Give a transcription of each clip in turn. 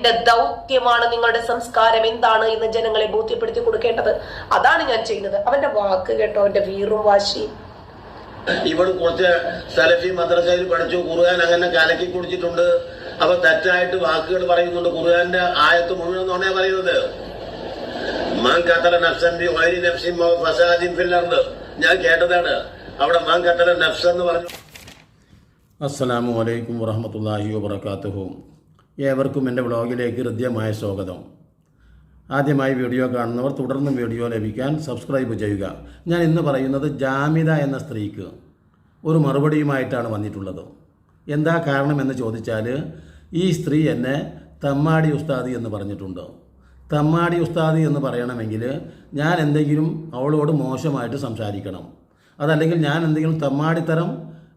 എന്റെ ദൗത്യമാണ് നിങ്ങളുടെ സംസ്കാരം എന്താണ് എന്ന് ജനങ്ങളെ ബോധ്യപ്പെടുത്തി കൊടുക്കേണ്ടത്. അതാണ് ഞാൻ ചെയ്യുന്നത്. അവന്റെ വാക്ക് കേട്ടോ അവന്റെ വീറും വാശി ഇവൾ കുറച്ച് സലഫി മദ്രസയിൽ പഠിച്ചു. ഖുർആൻ അങ്ങനെ കലക്കി കുടിച്ചിട്ടുണ്ട്. അപ്പൊ തെറ്റായിട്ട് വാക്കുകൾ പറയുന്നുണ്ട്. ഖുർആന്റെ ആയത്ത് മുഴുവൻ പറയുന്നത്. മാൻ കത്തല നഫ്സൻ ബി നഫ്സിൻ ഫസാദിൻ ഞാൻ കേട്ടതാണ്. അവിടെ മാൻ കത്തല നഫ്സ് എന്ന് പറഞ്ഞു. അസ്സലാമു അലൈക്കും വറഹമത്തല്ലാഹി വബർക്കാത്തുഹു ഏവർക്കും എന്റെ വ്ളോഗിലേക്ക് ഹൃദ്യമായ സ്വാഗതം. ആദ്യമായി വീഡിയോ കാണുന്നവർ തുടർന്നും വീഡിയോ ലഭിക്കാൻ സബ്സ്ക്രൈബ് ചെയ്യുക. ഞാൻ ഇന്ന് പറയുന്നത് ജാമിത എന്ന സ്ത്രീക്ക് ഒരു മറുപടിയുമായിട്ടാണ് വന്നിട്ടുള്ളത്. എന്താ കാരണമെന്ന് ചോദിച്ചാൽ ഈ സ്ത്രീ എന്നെ തമ്മാടി ഉസ്താദി എന്ന് പറഞ്ഞിട്ടുണ്ട്. തമ്മാടി ഉസ്താദി എന്ന് പറയണമെങ്കിൽ ഞാൻ എന്തെങ്കിലും അവളോട് മോശമായിട്ട് സംസാരിക്കണം. അതല്ലെങ്കിൽ ഞാൻ എന്തെങ്കിലും തമ്മാടിത്തരം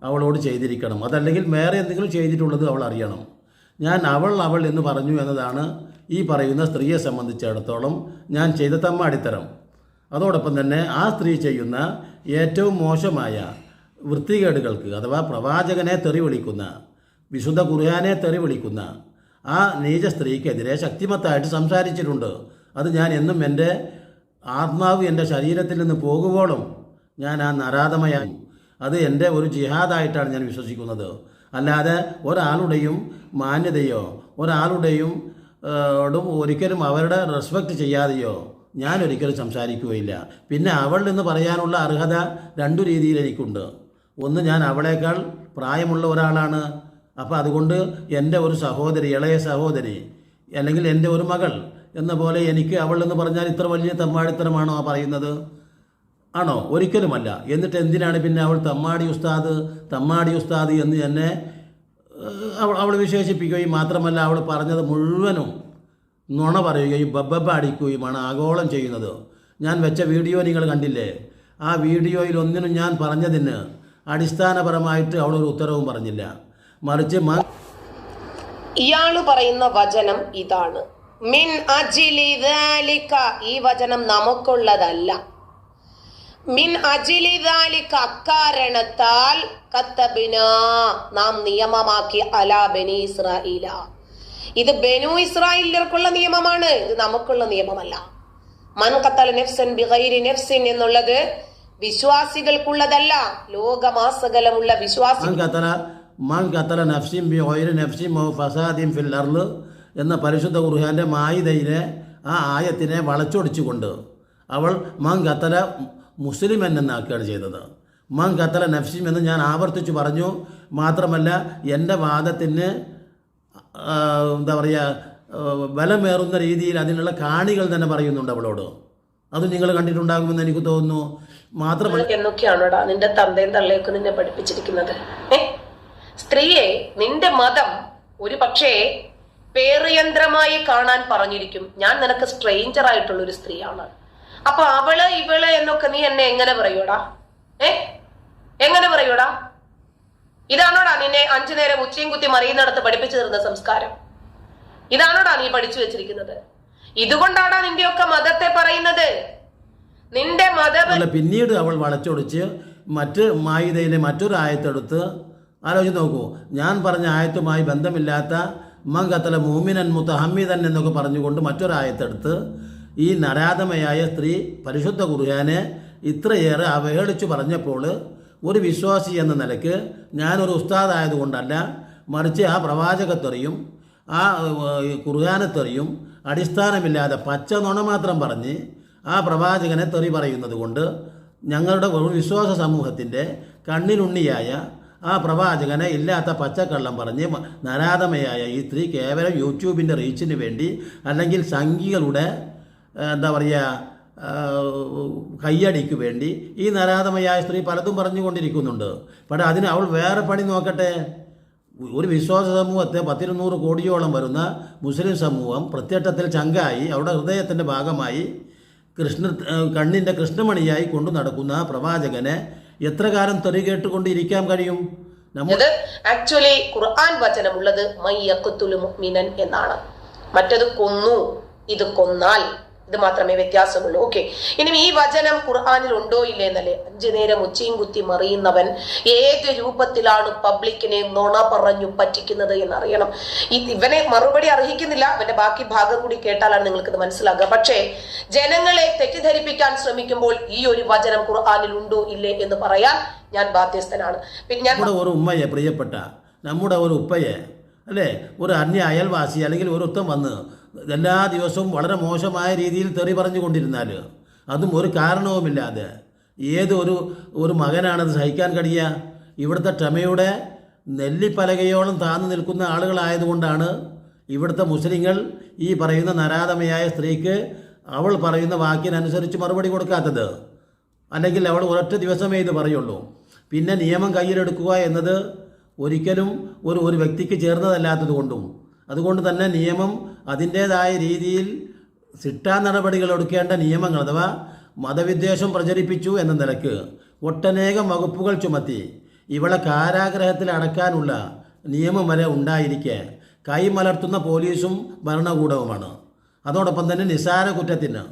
അവളോട് ചെയ്തിരിക്കണം. അതല്ലെങ്കിൽ വേറെ എന്തെങ്കിലും ചെയ്തിട്ടുള്ളത് അവൾ അറിയണം. ഞാൻ അവൾ അവൾ എന്ന് പറഞ്ഞു എന്നതാണ് ഈ പറയുന്ന സ്ത്രീയെ സംബന്ധിച്ചിടത്തോളം ഞാൻ ചെയ്ത തമ്മാടിത്തരം. അതോടൊപ്പം തന്നെ ആ സ്ത്രീ ചെയ്യുന്ന ഏറ്റവും മോശമായ വൃത്തികേടുകൾക്ക് അഥവാ പ്രവാചകനെ തെറി വിളിക്കുന്ന വിശുദ്ധ ഖുർആനെ തെറി വിളിക്കുന്ന ആ നീച സ്ത്രീക്കെതിരെ ശക്തിമത്തായിട്ട് സംസാരിച്ചിട്ടുണ്ട്. അത് ഞാൻ എന്നും എന്റെ ആത്മാവ് എന്റെ ശരീരത്തിൽ നിന്ന് പോകുവോളം ഞാൻ ആ നരാധമയായി. അത് എന്റെ ഒരു ജിഹാദായിട്ടാണ് ഞാൻ വിശ്വസിക്കുന്നത്. അല്ലാതെ ഒരാളുടെയും മാന്യതയോ ഒരാളുടെയും ഒരിക്കലും അവരുടെ റെസ്പെക്റ്റ് ചെയ്യാതെയോ ഞാൻ ഒരിക്കലും സംസാരിക്കുകയില്ല. പിന്നെ അവൾ എന്ന് പറയാനുള്ള അർഹത രണ്ടു രീതിയിൽ എനിക്കുണ്ട്. ഒന്ന് ഞാൻ അവളേക്കാൾ പ്രായമുള്ള ഒരാളാണ്. അപ്പോൾ അതുകൊണ്ട് എന്റെ ഒരു സഹോദരി ഇളയ സഹോദരി അല്ലെങ്കിൽ എന്റെ ഒരു മകൾ എന്ന പോലെ എനിക്ക് അവൾ എന്ന് പറഞ്ഞാൽ ഇത്ര വലിയ തമ്മാടിത്തരമാണോ പറയുന്നത്? ആണോ? ഒരിക്കലുമല്ല. എന്നിട്ട് എന്തിനാണ് പിന്നെ അവൾ തമ്മാടി ഉസ്താദ് തമ്മാടി ഉസ്താദ് എന്ന് തന്നെ അവൾ അവൾ വിശേഷിപ്പിക്കുകയും മാത്രമല്ല അവൾ പറഞ്ഞത് മുഴുവനും നുണ പറയുകയും ബബ്ബബ അടിക്കുകയുമാണ് ആഗോളം ചെയ്യുന്നത്. ഞാൻ വെച്ച വീഡിയോ നിങ്ങൾ കണ്ടില്ലേ? ആ വീഡിയോയിൽ ഒന്നിനും ഞാൻ പറഞ്ഞതിന് അടിസ്ഥാനപരമായിട്ട് അവളൊരു ഉത്തരവും പറഞ്ഞില്ല. മറിച്ച് ഇയാൾ പറയുന്ന വചനം ഇതാണ്. മിൻ അജിലി ഈ വചനം നമുക്കുള്ളതല്ല. മിൻ നാം നിയമമാക്കി ഇത് ബനു ഇസ്രായേലിയർക്കുള്ള നിയമമാണ് ഇത് നമുക്കുള്ള നിയമമല്ല. മൻ കത്തൽ നെഫ്സൻ ബിഗൈരി നെഫ്സിൻ എന്നുള്ളത് വിശ്വാസികൾക്കുള്ളതല്ല ലോകമാസകലമുള്ള വിശ്വാസി മൻ കത്തല മൻ ബി ഒയര് നഫ്സിം ഔ ഫിൽ അർൾ എന്ന പരിശുദ്ധ ഖുർആന്റെ മായിദയിലെ ആ ആയത്തിനെ വളച്ചൊടിച്ചുകൊണ്ട് അവൾ മൻ കത്തല മുസ്ലിം എന്നാക്കുകയാണ് ചെയ്തത്. മൻ കത്തല നഫ്സിം എന്ന് ഞാൻ ആവർത്തിച്ചു പറഞ്ഞു. മാത്രമല്ല എന്റെ വാദത്തിന് എന്താ പറയുക ബലമേറുന്ന രീതിയിൽ അതിനുള്ള കാണികൾ തന്നെ പറയുന്നുണ്ട് അവളോട്. അത് നിങ്ങൾ കണ്ടിട്ടുണ്ടാകുമെന്ന് എനിക്ക് തോന്നുന്നു. മാത്രമല്ല എന്നൊക്കെയാണോടാ നിന്റെ തന്തയും തള്ളയൊക്കെ നിന്നെ പഠിപ്പിച്ചിരിക്കുന്നത്? സ്ത്രീയെ നിന്റെ മതം ഒരു പക്ഷേ പേറിയന്ത്രമായി കാണാൻ പറഞ്ഞിരിക്കും. ഞാൻ നിനക്ക് സ്ട്രേഞ്ചർ ആയിട്ടുള്ള ഒരു സ്ത്രീയാണ്. അപ്പൊ അവൾ ഇവൾ എന്നൊക്കെ നീ എന്നെ എങ്ങനെ പറയൂടാ? ഏ? എങ്ങനെ പറയൂടാ? ഇതാണോടാ നിന്നെ അഞ്ചു നേരം ഉച്ചയും കുത്തി മറിയുന്നിടത്ത് പഠിപ്പിച്ചു തരുന്ന സംസ്കാരം? ഇതാണോടാ നീ പഠിച്ചു വെച്ചിരിക്കുന്നത്? ഇതുകൊണ്ടാടാ നിന്റെയൊക്കെ മതത്തെ പറയുന്നത്? നിന്റെ മത പിന്നീട് അവൾ വളച്ചൊടിച്ച് മറ്റ് മായുതയിലെ മറ്റൊരു ആയത്തെടുത്ത് ആലോചിച്ച് നോക്കൂ. ഞാൻ പറഞ്ഞ ആയത്തുമായി ബന്ധമില്ലാത്ത മങ്കത്തല കത്തല മൂമിനൻ മുത്തഹമ്മിതൻ എന്നൊക്കെ പറഞ്ഞുകൊണ്ട് മറ്റൊരു ആയത്തെടുത്ത് ഈ നരാധമയായ സ്ത്രീ പരിശുദ്ധ കുറുയാനെ ഇത്രയേറെ അവഹേളിച്ചു പറഞ്ഞപ്പോൾ ഒരു വിശ്വാസി എന്ന നിലയ്ക്ക് ഞാനൊരു ഉസ്താദായതുകൊണ്ടല്ല മറിച്ച് ആ പ്രവാചകത്തെറിയും ആ ഏഹ്, ഖുർആാനത്തെറിയും അടിസ്ഥാനമില്ലാതെ പച്ച നുണ മാത്രം പറഞ്ഞ് ആ പ്രവാചകനെ തെറി പറയുന്നത് കൊണ്ട് ഞങ്ങളുടെ വിശ്വാസ സമൂഹത്തിന്റെ കണ്ണിനുണ്ണിയായ ആ പ്രവാചകനെ ഇല്ലാത്ത പച്ചക്കള്ളം പറഞ്ഞ് നരാധമയായ ഈ സ്ത്രീ കേവലം യൂട്യൂബിന്റെ റീച്ചിന് വേണ്ടി അല്ലെങ്കിൽ സംഘികളുടെ എന്താ പറയുക കയ്യടിക്ക് വേണ്ടി ഈ നരാധമയായ സ്ത്രീ പലതും പറഞ്ഞുകൊണ്ടിരിക്കുന്നുണ്ട്. പക്ഷേ അതിന് അവൾ വേറെ പണി നോക്കട്ടെ? ഒരു വിശ്വാസ സമൂഹത്തെ പത്തിരുന്നൂറ് കോടിയോളം വരുന്ന മുസ്ലിം സമൂഹം പ്രത്യക്ഷത്തിൽ ചങ്കായി അവരുടെ ഹൃദയത്തിന്റെ ഭാഗമായി കൃഷ്ണ കണ്ണിന്റെ കൃഷ്ണമണിയായി കൊണ്ടു നടക്കുന്ന പ്രവാചകനെ എത്ര കാലം തെറി കേട്ടുകൊണ്ട് ഇരിക്കാൻ കഴിയും? ആക്ച്വലി ഖുർആൻ വചനമുള്ളത് മയ്യക്കുത്തുലു മുഅ്മിനൻ എന്നാണ്. മറ്റത് കൊന്നു ഇത് കൊന്നാൽ. ഇത് മാത്രമേ വ്യത്യാസമുള്ളൂ. ഓക്കെ ഇനി ഈ വചനം ഖുർആാനിൽ ഉണ്ടോ ഇല്ലേ എന്നല്ലേ? അഞ്ചു നേരം ഉച്ചയും കുത്തി മറിയുന്നവൻ ഏത് രൂപത്തിലാണ് പബ്ലിക്കിനെ നുണ പറഞ്ഞു പറ്റിക്കുന്നത് എന്നറിയണം. ഇവനെ മറുപടി അർഹിക്കുന്നില്ല. അവന്റെ ബാക്കി ഭാഗം കൂടി കേട്ടാലാണ് നിങ്ങൾക്ക് ഇത് മനസ്സിലാക്കുക പക്ഷേ ജനങ്ങളെ തെറ്റിദ്ധരിപ്പിക്കാൻ ശ്രമിക്കുമ്പോൾ ഈ ഒരു വചനം ഖുർആാനിൽ ഉണ്ടോ ഇല്ലേ എന്ന് പറയാൻ ഞാൻ ബാധ്യസ്ഥനാണ്. പിന്നെ ഞാൻ ഒരു ഉമ്മയെ പ്രിയപ്പെട്ട നമ്മുടെ ഒരു ഉപ്പയെ അല്ലേ? ഒരു അന്യ അയൽവാസി അല്ലെങ്കിൽ ഒരുത്തം വന്ന് എല്ലാ ദിവസവും വളരെ മോശമായ രീതിയിൽ തെറി പറഞ്ഞു പറഞ്ഞുകൊണ്ടിരുന്നാൽ അതും ഒരു കാരണവുമില്ലാതെ ഏതൊരു ഒരു മകനാണത് സഹിക്കാൻ കഴിയുക ഇവിടുത്തെ ക്ഷമയുടെ നെല്ലിപ്പലകയോളം താന്നു നിൽക്കുന്ന ആളുകളായതുകൊണ്ടാണ് ഇവിടുത്തെ മുസ്ലിങ്ങൾ ഈ പറയുന്ന നരാധമയായ സ്ത്രീക്ക് അവൾ പറയുന്ന വാക്കിനനുസരിച്ച് മറുപടി കൊടുക്കാത്തത്. അല്ലെങ്കിൽ അവൾ ഒരൊറ്റ ദിവസമേ ഇത് പറയുള്ളൂ. പിന്നെ നിയമം കയ്യിലെടുക്കുക എന്നത് ഒരിക്കലും ഒരു ഒരു വ്യക്തിക്ക് ചേർന്നതല്ലാത്തത് കൊണ്ടും. അതുകൊണ്ട് തന്നെ നിയമം അതിന്റേതായ രീതിയിൽ സിട്ടാ നടപടികൾ എടുക്കേണ്ട നിയമങ്ങൾ അഥവാ മതവിദ്വേഷം പ്രചരിപ്പിച്ചു എന്ന നിലയ്ക്ക് ഒട്ടനേകം വകുപ്പുകൾ ചുമത്തി ഇവളെ കാരാഗ്രഹത്തിൽ അടക്കാനുള്ള നിയമം വരെ ഉണ്ടായിരിക്കെ കൈമലർത്തുന്ന പോലീസും ഭരണകൂടവുമാണ്. അതോടൊപ്പം തന്നെ നിസാര കുറ്റത്തിന്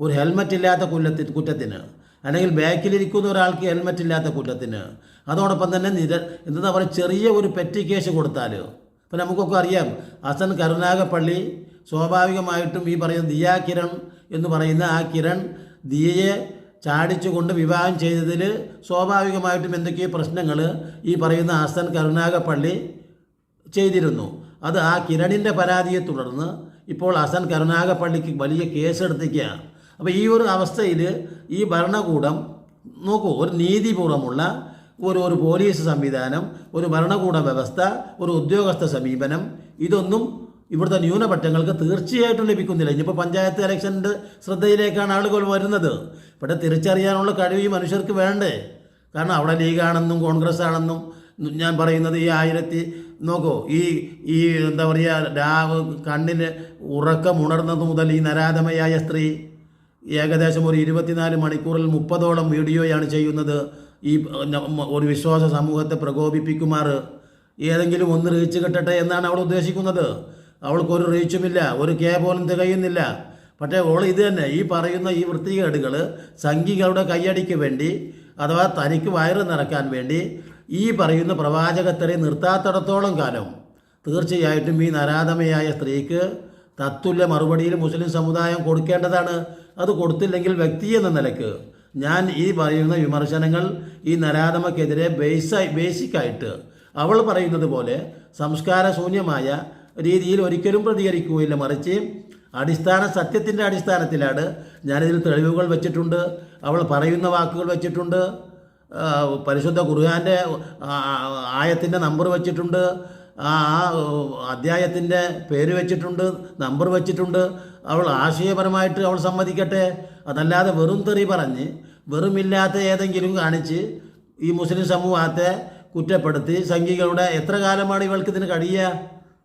ഒരു ഹെൽമറ്റ് ഇല്ലാത്ത കുല്ലത്തി കുറ്റത്തിന് അല്ലെങ്കിൽ ബാക്കിലിരിക്കുന്ന ഒരാൾക്ക് ഹെൽമറ്റ് ഇല്ലാത്ത കുറ്റത്തിന് അതോടൊപ്പം തന്നെ നിര എന്താ പറയുക ചെറിയ ഒരു പെറ്റി കേസ് കൊടുത്താൽ ഇപ്പം നമുക്കൊക്കെ അറിയാം. അസൻ കരുണാകപ്പള്ളി സ്വാഭാവികമായിട്ടും ഈ പറയുന്ന ദിയാ കിരൺ എന്ന് പറയുന്ന ആ കിരൺ ദിയയെ ചാടിച്ചുകൊണ്ട് വിവാഹം ചെയ്തതിൽ സ്വാഭാവികമായിട്ടും എന്തൊക്കെയോ പ്രശ്നങ്ങൾ ഈ പറയുന്ന അസൻ കരുണാകപ്പള്ളി ചെയ്തിരുന്നു. അത് ആ കിരണിന്റെ പരാതിയെ തുടർന്ന് ഇപ്പോൾ അസൻ കരുണാകപ്പള്ളിക്ക് വലിയ കേസെടുത്തിരിക്കുകയാണ്. അപ്പോൾ ഈ ഒരു അവസ്ഥയിൽ ഈ ഭരണകൂടം നോക്കൂ ഒരു നീതിപൂർവമുള്ള ഒരു ഒരു പോലീസ് സംവിധാനം ഒരു ഭരണകൂട വ്യവസ്ഥ ഒരു ഉദ്യോഗസ്ഥ സമീപനം ഇതൊന്നും ഇവിടുത്തെ ന്യൂനപക്ഷങ്ങൾക്ക് തീർച്ചയായിട്ടും ലഭിക്കുന്നില്ല. ഇനിയിപ്പോൾ പഞ്ചായത്ത് ഇലക്ഷന്റെ ശ്രദ്ധയിലേക്കാണ് ആളുകൾ വരുന്നത്. ഇവിടെ തിരിച്ചറിയാനുള്ള കഴിവ് ഈ മനുഷ്യർക്ക് വേണ്ടേ? കാരണം അവിടെ ലീഗാണെന്നും കോൺഗ്രസ് ആണെന്നും ഞാൻ പറയുന്നത് ഈ ആയിരത്തി നോക്കൂ ഈ ഈ എന്താ പറയുക രാവ് കണ്ണിന് ഉറക്കമുണർന്നത് മുതൽ ഈ നരാധമയായ സ്ത്രീ ഏകദേശം ഒരു ഇരുപത്തിനാല് മണിക്കൂറിൽ മുപ്പതോളം വീഡിയോയാണ് ചെയ്യുന്നത്. ഈ ഒരു വിശ്വാസ സമൂഹത്തെ പ്രകോപിപ്പിക്കുമാർ. ഏതെങ്കിലും ഒന്ന് റീച്ച് കിട്ടട്ടെ എന്നാണ് അവൾ ഉദ്ദേശിക്കുന്നത്. അവൾക്കൊരു റീച്ചുമില്ല ഒരു കെ പോലും തികയുന്നില്ല. പക്ഷേ അവൾ ഇത് തന്നെ ഈ പറയുന്ന ഈ വൃത്തികേടുകൾ സംഘികളുടെ കൈയടിക്ക് വേണ്ടി അഥവാ തനിക്ക് വയറ് നിറക്കാൻ വേണ്ടി ഈ പറയുന്ന പ്രവാചകത്തരെ നിർത്താത്തിടത്തോളം കാലം. തീർച്ചയായിട്ടും ഈ നരാധമയായ സ്ത്രീക്ക് തത്തുല്യ മറുപടിയിൽ മുസ്ലിം സമുദായം കൊടുക്കേണ്ടതാണ്. അത് കൊടുത്തില്ലെങ്കിൽ വ്യക്തി എന്ന നിലയ്ക്ക് ഞാൻ ഈ പറയുന്ന വിമർശനങ്ങൾ ഈ നരാധമക്കെതിരെ ബേസായി ബേസിക്കായിട്ട് അവൾ പറയുന്നത് പോലെ സംസ്കാരശൂന്യമായ രീതിയിൽ ഒരിക്കലും പ്രതികരിക്കുകയില്ല. മറിച്ച് അടിസ്ഥാന സത്യത്തിന്റെ അടിസ്ഥാനത്തിലാണ് ഞാനിതിൽ തെളിവുകൾ വെച്ചിട്ടുണ്ട് അവൾ പറയുന്ന വാക്കുകൾ വെച്ചിട്ടുണ്ട് പരിശുദ്ധ ഖുർആന്റെ ആയത്തിന്റെ നമ്പർ വെച്ചിട്ടുണ്ട് ആ അധ്യായത്തിന്റെ പേര് വെച്ചിട്ടുണ്ട് നമ്പർ വെച്ചിട്ടുണ്ട്. അവൾ ആശയപരമായിട്ട് അവൾ സമ്മതിക്കട്ടെ. അതല്ലാതെ വെറും തെറി പറഞ്ഞ് വെറുമില്ലാത്ത ഏതെങ്കിലും കാണിച്ച് ഈ മുസ്ലിം സമൂഹത്തെ കുറ്റപ്പെടുത്തി സംഘികളുടെ എത്ര കാലമാണ് ഇവൾക്ക് ഇതിന് കഴിയുക?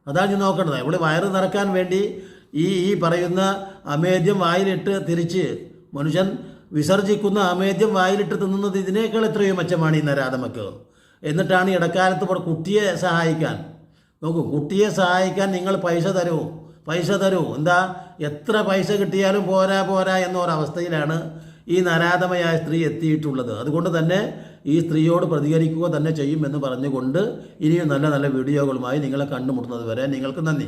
അതാണ് ഞാൻ നോക്കേണ്ടത്. ഇവൾ വയറ് നിറക്കാൻ വേണ്ടി ഈ ഈ പറയുന്ന അമേദ്യം വായിലിട്ട് തിരിച്ച് മനുഷ്യൻ വിസർജിക്കുന്ന അമേദ്യം വായിലിട്ട് തിന്നുന്നത് ഇതിനേക്കാൾ എത്രയോ മെച്ചമാണ് ഈ നരാധമക്ക്. എന്നിട്ടാണ് ഇടക്കാലത്ത് കുട്ടിയെ സഹായിക്കാൻ. നോക്കൂ കുട്ടിയെ സഹായിക്കാൻ നിങ്ങൾ പൈസ തരൂ. പൈസ തരൂ. എന്താ? എത്ര പൈസ കിട്ടിയാലും പോരാ പോരാ എന്നൊരവസ്ഥയിലാണ് ഈ നരാധമയായ സ്ത്രീ എത്തിയിട്ടുള്ളത്. അതുകൊണ്ട് തന്നെ ഈ സ്ത്രീയോട് പ്രതികരിക്കുക തന്നെ ചെയ്യുമെന്ന് പറഞ്ഞുകൊണ്ട് ഇനിയും നല്ല നല്ല വീഡിയോകളുമായി നിങ്ങളെ കണ്ടുമുട്ടുന്നത് വരെ നിങ്ങൾക്ക് നന്ദി.